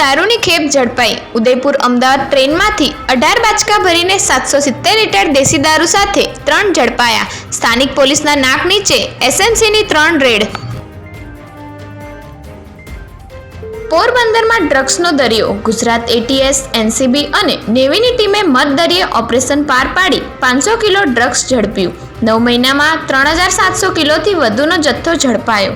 દારૂની ખેપ ઝડપાઈ. ઉદયપુર અમદાવાદ ટ્રેનમાંથી અઢાર બાચકા ભરીને સાતસો સિત્તેર લીટર દેશી દારૂ સાથે ત્રણ ઝડપાયા. સ્થાનિક પોલીસના નાક નીચે એસએમસીની ત્રણ રેડ. પોરબંદરમાં ડ્રગ્સનો દરિયો. ગુજરાત એટીએસ એનસીબી અને નેવીની ટીમે મતદરિયે ઓપરેશન પાર પાડી પાંચસો કિલો ડ્રગ્સ ઝડપ્યું. નવ મહિનામાં ત્રણ હજાર સાતસો કિલોથી વધુનો જથ્થો ઝડપાયો.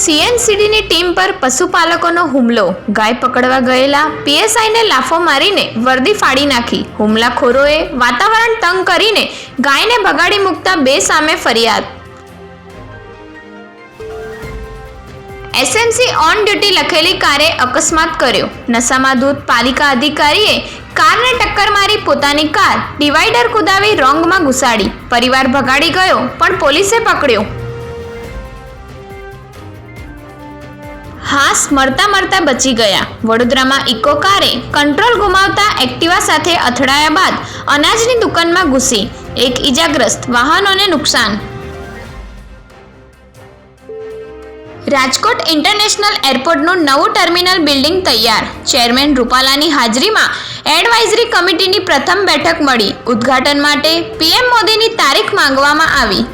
સીએનસીડીની ટીમ પર પશુપાલકોનો હુમલો. ગાય પકડવા ગયેલા પીએસઆઈને લાફો મારીને વર્દી ફાડી નાખી. હુમલાખોરોએ વાતાવરણ તંગ કરીને ગાયને ભગાડી મૂકતા બે સામે ફરિયાદ. એસએમસી ઓન ડ્યુટી લખેલી કારે અકસ્માત કર્યો. નશામાં દૂધ પાલિકા અધિકારીએ કારને ટક્કર મારી પોતાની કાર ડિવાઈડર કુદાવી રોંગમાં ઘુસાડી. પરિવાર ભગાડી ગયો, પણ પોલીસે પકડ્યો. હાસ મળતા મળતા બચી ગયા. વડોદરામાં ઇકો કારે કંટ્રોલ ગુમાવતા એક્ટિવા સાથે અથડાયા બાદ અનાજની દુકાનમાં ઘૂસી. એક ઈજાગ્રસ્ત વાહનોને નુકસાન. રાજકોટ ઇન્ટરનેશનલ એરપોર્ટનું નવું ટર્મિનલ બિલ્ડિંગ તૈયાર. ચેરમેન રૂપાલાની હાજરીમાં એડવાઇઝરી કમિટીની પ્રથમ બેઠક મળી. ઉદ્ઘાટન માટે પીએમ મોદીની તારીખ માંગવામાં આવી.